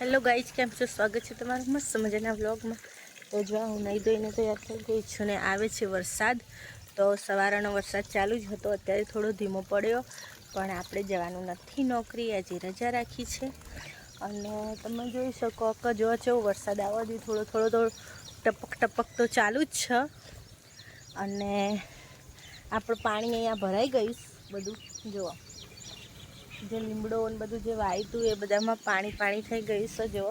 Hello guys કેમ છો? સ્વાગત છે તમારું મસ્ત મજાના વ્લોગમાં. તો જો હું નહીં ધોઈને તૈયાર થઈ ગઈ છું ને આવે છે વરસાદ, તો સવારનો વરસાદ ચાલુ જ હતો. અત્યારે થોડો ધીમો પડ્યો, પણ આપણે જવાનું નથી નોકરી, આજે રજા રાખી છે. અને તમે જોઈ શકો કે જો છો વરસાદ આવવાથી થોડો થોડો તો ટપક ટપક તો ચાલુ જ છે. અને આપણું પાણી અહીંયા ભરાઈ ગયું બધું. જુઓ. જે લીમડો ને બધું જે વાયતું એ બધામાં પાણી પાણી થઈ ગયું છે જો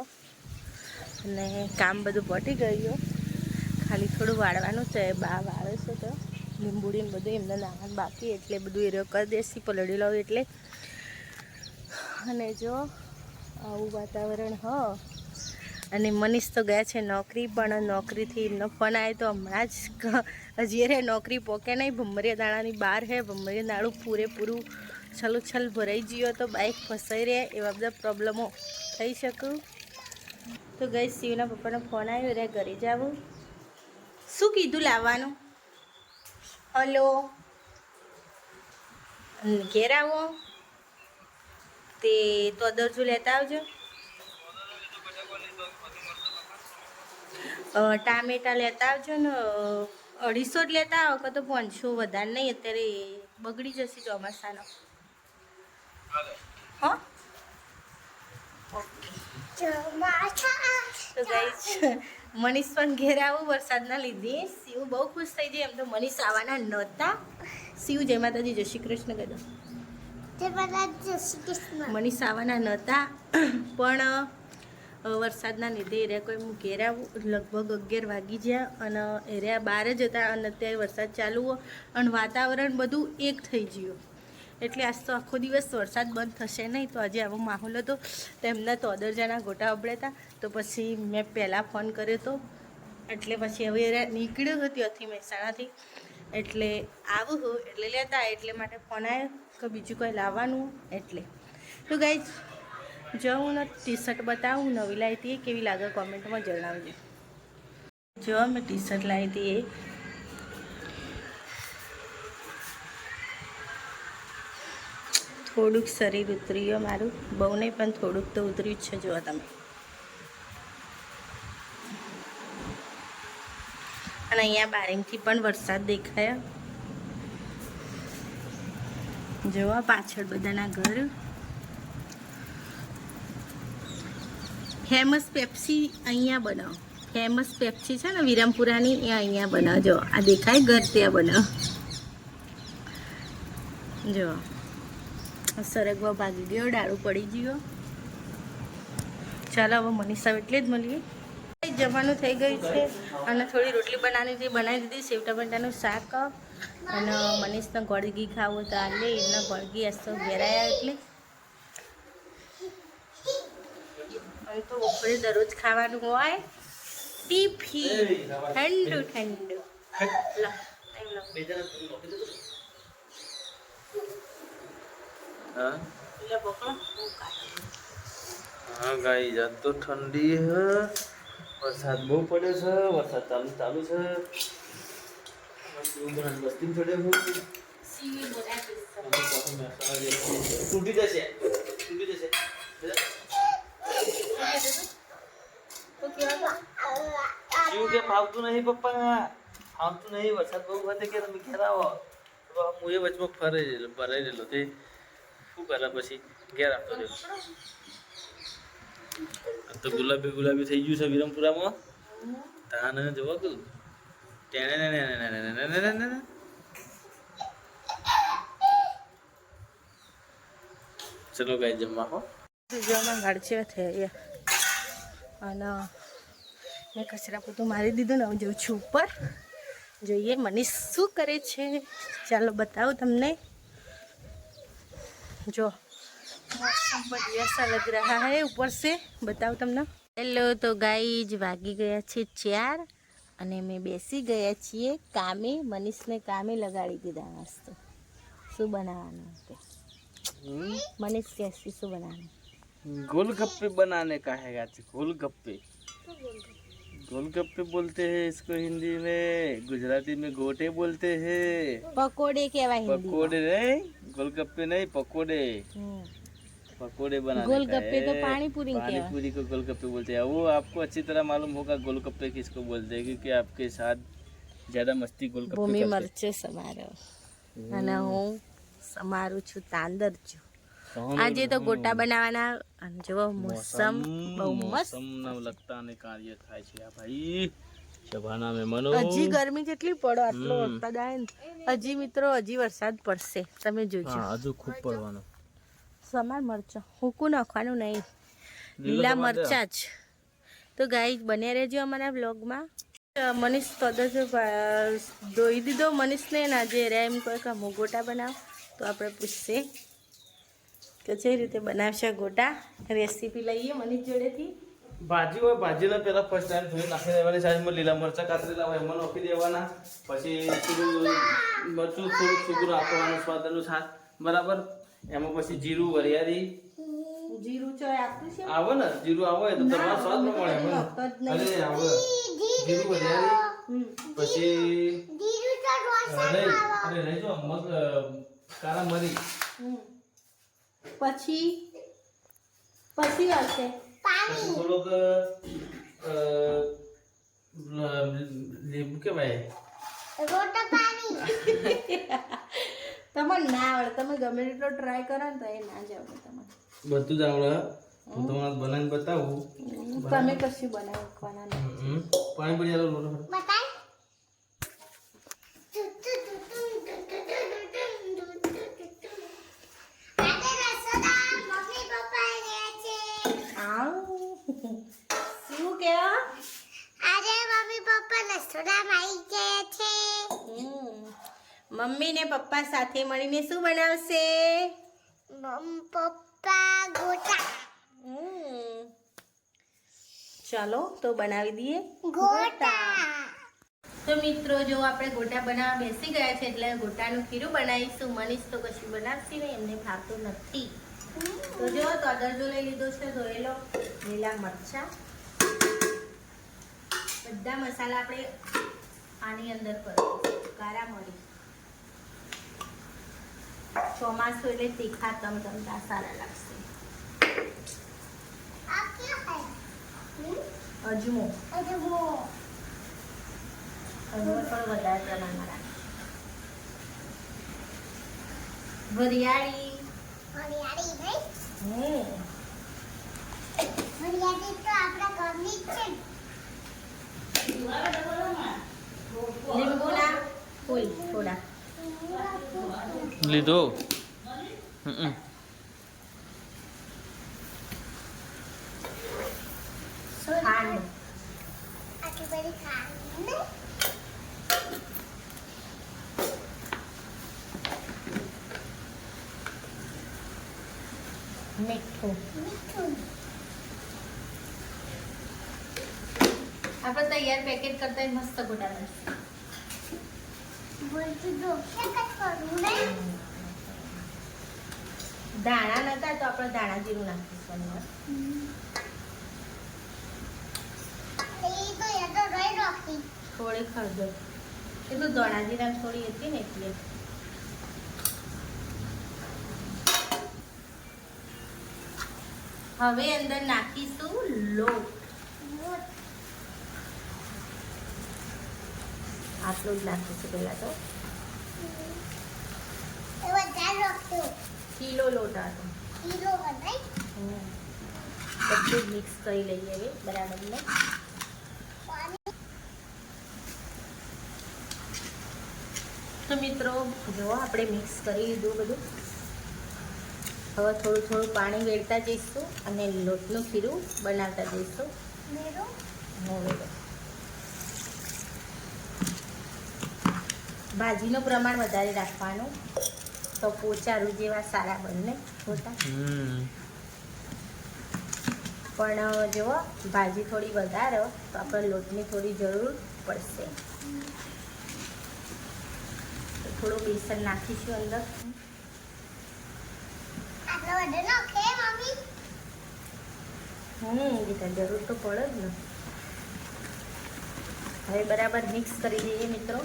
અને કામ બધું પટી ગયું. ખાલી થોડું વાળવાનું છે, બા વાળે છે તો. લીંબુડીને બધું એમને નાવાનું બાકી, એટલે બધું એરો કરી દેસી, પલળી લઉં એટલે. અને જો, આવું વાતાવરણ, હ. અને મનીષ તો ગયા છે નોકરી, પણ નોકરીથી એમનો ફોન આવ્યો તો હમણાં જ હજી અરે નોકરી પોકે નહીં, ભમરિયા દાણાની બહાર હે, ભમરિયા દાણું પૂરેપૂરું છલુછલ ભરાઈ ગયો તો બાઇક ફસાઈ રહે એવા બધા પ્રોબ્લેમો થઈ શકું. તો ગઈ શિવના પપ્પાનો ફોન આવ્યો રે ઘરે જાવું શું કીધું લાવવાનું? હલો. ઘેર આવો. તે તો દરજુ લેતા આવજો. ટામેટા લેતા આવજો ને અઢીસો જ લેતા આવો, કે તો પાંચસો વધારે નહીં, અત્યારે બગડી જશે ચોમાસાનો. હા? તો મનીષ પણ ઘેર આવું વરસાદના લીધે. શિવ બહુ ખુશ થઈ જાય એમ તો મનીષ આવવાના નહોતા. શિવ જય માતાજી જય શ્રી કૃષ્ણ કહેતો મનીષ આવવાના નહોતા. પણ વરસાદના લીધે એરિયા કોઈ હું ઘેર આવું લગભગ અગિયાર વાગી ગયા અને એરિયા બહાર જ હતા. અને અત્યારે વરસાદ ચાલુ અને વાતાવરણ બધું એક થઈ ગયું. એટલે આજ તો આખો દિવસ વરસાદ બંધ થશે નહીં તો આજે આવો માહોલ હતો. તો એમના તો અદરજાના ગોટા અબડ્યા હતા તો પછી મેં પહેલાં ફોન કર્યો હતો એટલે પછી હવે નીકળ્યો હતો ત્યાંથી મહેસાણાથી. એટલે આવું હું એટલે લેતા એટલે માટે ફોન આવ્યો કે બીજું કંઈ લાવવાનું એટલે. તો ગાઈ જો હું ટી શર્ટ બતાવું, નવી લાવી હતી કેવી લાગે કોમેન્ટમાં જણાવજો. જો મેં ટી શર્ટ લાવી હતી એ થોડુંક શરીર ઉતર્યું મારું. બહુ નહીં પણ થોડુંક તો ઉતર્યું જ છે, જુઓ તમે. અને અહીંયા બારીમથી પણ વરસાદ દેખાયા. જોવા પાછળ બધાના ઘર. ફેમસ પેપ્સી અહીંયા બનાવો. ફેમસ પેપ્સી છે ને, વિરામપુરાની, એ અહીંયા બનાવજો આ દેખાય ઘર ત્યાં બનાવ. જો સરગવા ભાગી ગયો ડાળું પડી ગયો. ચાલો હવે મનીષા એટલે જ મળીએ. જમવાનું થઈ ગયું છે. અને થોડી રોટલી બનાવવાની હતી બનાવી દીધી સેવ ટમેટાનું શાક. અને મનીષને ગળગી ખાવું તો આલે એમને ગળગી આજ તો ઘેરાયા એટલે. હવે તો બપોરે દરરોજ ખાવાનું હોય. ટીફી ઠંડુ ઠંડુ. લો એમ લો. हाँ લે પકડો હું કાઢું. हाँ गाइस आज तो ठंडी है वरसाद બહુ પડે છે વરસાદ ચાલુ ચાલુ છે ઉમરાન બસ્તી પડે હું સીવી બોલાવીશ. તૂટી જશે તૂટી જશે તો કેવા શું કે ફાવતું નહીં પપ્પા ફાવતું નહીં વરસાદ બહુ વધે કે તમે ઘેર આવો તો હું એ વચમાં ફરે રહેલો ભરાઈ રહેલો તે શું કરે પછી ઘેર આપતો રહ્યો તો ગુલાબી ગુલાબી થઈ ગયું છે વિરમપુરામાં તાને જોવા કું ટેણે ને ને ને ને ને ને ને ને. ચલો ગાઈ જમવા હો જમવા ગાડચે થઈ અને મેં કચરા પોતું મારી દીધું ને હું જઉં છું ઉપર જોઈએ મનીષ શું કરે છે ચાલો બતાવું તમને જો मौसम बढ़िया सा लग रहा है ऊपर से बताओ તમને હેલો તો ગાઈ જ વાગી ગયા છે ચાર અને મેં બેસી ગયા છીએ કામે મનીષને કામે લગાડી દીધા મસ્ત શું બનાવવાનું તે મનીષ કહેશે શું બનાવવાનું गोलगप्पे बनाने का है गाची गोलगप्पे गोलगप्पे बोलते हैं इसको हिंदी में गुजराती में गोटे बोलते हैं પકોડે કહેવાય હિન્દી पकोड़े नहीं गोलगप्पे नहीं पकोड़े पकोड़े बनाने गोलगप्पे का तो है। पानी पूरी के पानी हैं। पूरी को गोलगप्पे बोलते हैं वो आपको अच्छी तरह मालूम होगा गोलगप्पे किसको बोलते हैं क्योंकि आपके साथ ज्यादा मस्ती गोलगप्पे ભૂમિ करते हैं। મરચે સમારો અને હું સમારું છું તાંદરજુ तो हम આજે તો लोग- ગોટા બનાવવાના અને જો મોસમ બહુ મસ્ત મોસમના લગતા અને કાર્ય થાય છે આ ભાઈ સભાના મહેમાનો. હજી ગરમી જેટલી પડો આટલો. વરસાદ આવે ને. હજી મિત્રો હજી વરસાદ પડશે તમે જોજો. હજુ ખૂબ પડવાનો. સમાર મરચો. હુકું નાખવાનું નહીં. લીલા મરચા જ. તો ગાઈ બને રહેજો અમારા બ્લોગમાં મનીષ તદસ ધોઈ દીધો મનીષને ને આજે રે એમ કહે કે હું ગોટા બનાવ. તો આપણે પૂછશે કે જે રીતે બનાવશે ગોટા. રેસીપી લઈએ મનીષ જોડેથી. ભાજી હોય ભાજીને પહેલા ફર્સ્ટ ટાઈમ ધોઈ નાખી દેવાની સાઈઝમાં લીલા મરચાં કાતરેલા હોય એમાં નાખી દેવાના. પછી થોડું મરચું થોડું સુગર આપવાનું સ્વાદ અનુસાર. બરાબર? એમાં પછી જીરું વરિયાળી. જીરું ચોય આપ્યું છે? આવે ને? જીરું આવે તો તમારો સ્વાદ ન મળે. અરે આવે. જીરું વરિયાળી. પછી અરે રહેજો મગ કાળા મરી. પછી? પછી આવશે. થોડોક લીંબુ કેવાય તમને ના આવડે તમે ગમે એટલો ટ્રાય કરો ને તો એ ના જ આવડે તમને. બધું જ આવડે હું. તમને બનાવીને બતાવું. તમે કશું બનાવવાના નહીં હમ. પાણી પડી જાય લોટો આવ શું કેવા હમ. મમ્મી ને પપ્પા સાથે મળીને શું બનાવશે? પપ્પા ગોટા. ચાલો તો બનાવી દઈએ ગોટા. તો મિત્રો જો આપણે ગોટા બનાવવા બેસી ગયા છે એટલે ગોટાનું ખીરું બનાવીશું. મનીષ તો કશું બનાવશે ને એમને ભાવતું નથી. તો જો તો અદરજો લઈ લીધો છે ધોયેલો. લીલા મરચા. બધા મસાલા આપણે આની અંદર કરીશું કારા મરી. ચોમાસું એટલે તીખા તમ તમતા સારા લાગશે. અજમો અજમો. અજમો પણ વધારે પ્રમાણમાં રાખે. વરિયાળી. વરિયાળી ભાઈ. હમ. વરિયાળી તો આપણા ઘરની જ છે. લીધો? ખાંડ આટલી બધી ખાંડ ને મીઠું મીઠું આપણે તૈયાર પેકેટ કરતા મસ્ત ગોટા બનશે બોલતું કે કટ કરવું નહીં દાણા નતા તો આપણે દાણા જીરું નાખીશું થોડી ખરદર એ તો દાણા જીરા થોડી હતી ને એટલે. હવે અંદર નાખીશું લોટ. આટલું જ નાખીશું પહેલાં તો. કિલો લોટ હતો હમ. બધું મિક્સ કરી લઈએ હવે બરાબરને? તો મિત્રો જો આપણે મિક્સ કરી લીધું બધું. હવે થોડું થોડું પાણી વેડતા જઈશું અને લોટનું ખીરું બનાવતા જઈશું. મેરું. ભાજીનું પ્રમાણ વધારે રાખવાનું. તો પોચારું જેવા સારા બને હોતા પણ જુઓ ભાજી થોડી વધારો તો આપણે લોટની થોડી જરૂર પડશે. થોડું બેસન નાખીશું અંદર. હમ ગીતા જરૂર તો પડે જ ને. હવે બરાબર મિક્સ કરી દઈએ મિત્રો.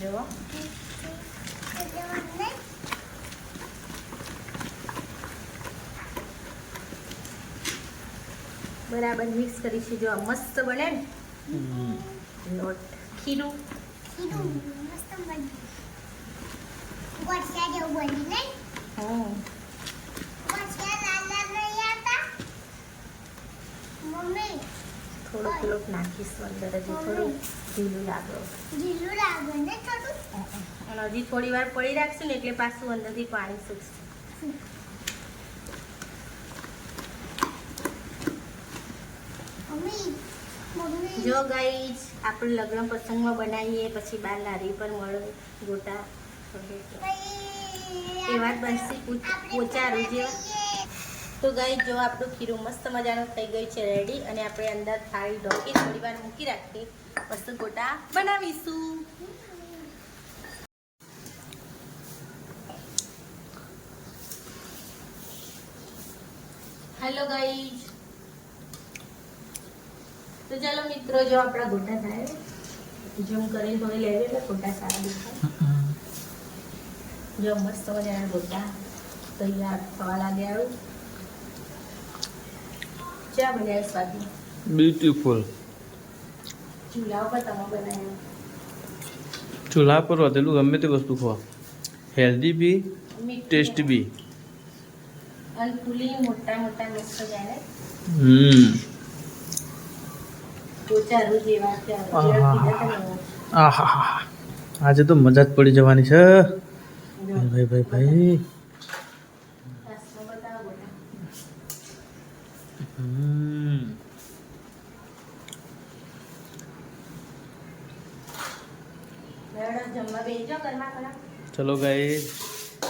જુઓ બરાબર મિક્સ કરીશું. જો મસ્ત બને ને. લોટ. ખીરું. કીધું મસ્ત જેવું હમ લાલ લાલ મમ્મી. થોડોક લોટ નાખીશું અંદર હજી થોડું. ઢીલું લાગે જીલું લાગે ને થોડું અને હજી થોડી વાર પડી રાખશું ને એટલે પાછું અંદરથી પાણી સુકશે જો ગાઈઝ આપણે લગ્ન પ્રસંગમાં બનાવીએ પછી બાર લારી પર મળે ગોટા એવા જ બનશે કૂચ- પોચારું જેવા. તો ગઈ જો આપણું ખીરું મસ્ત મજાનું થઈ ગયું છે રેડી અને આપણે અંદર થાળી ઢોકી થોડી વાર મૂકી રાખી મસ્ત ગોટા બનાવીશું. હેલો ગાઈ તો ચાલો મિત્રો જો આપણા ગોટા થાય હું કરીને થોડી લેવી એટલે ગોટા સારા દેખાય. જો મસ્ત મજાના ગોટા તૈયાર થવા લાગ્યા ચા બનાવી સ્વાદી? બ્યુટીફુલ. ચૂલા ઉપર તમે બનાવ્યું ચૂલા પર વધેલું ગમે તે વસ્તુ ખવા હેલ્ધી બી ટેસ્ટ બી. અને ફૂલી મોટા મોટા મસ્ત જાય હમ. આજે તો મજા જ પડી જવાની છે. ભાઈ ભાઈ ભાઈ વાસમાં બતાવો ગોટા. હમ મેડમ જમવા બેસજો ઘરમાં ખરા ચલો ગાઈ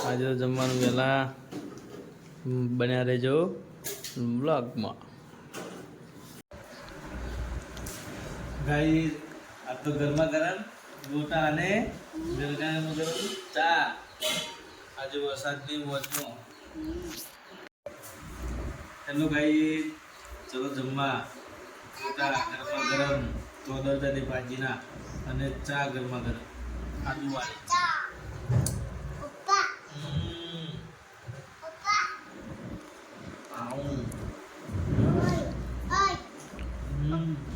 આજે જમવાનું વહેલા બન્યા રહેજો બ્લોગમાં ગાઈ આ તો ગરમા ગરમ ગોટા અને ગરગાનું ગરમ ચા. આજે વરસાદની મોજમાં. હેલો ગાઈ ચલો જમવા. ગોટા ગરમા ગરમ ચોદરદાની ભાજીના અને ચા ગરમા ગરમ. આદુવાળી. ચા પપ્પા હમ. પપ્પા આવું.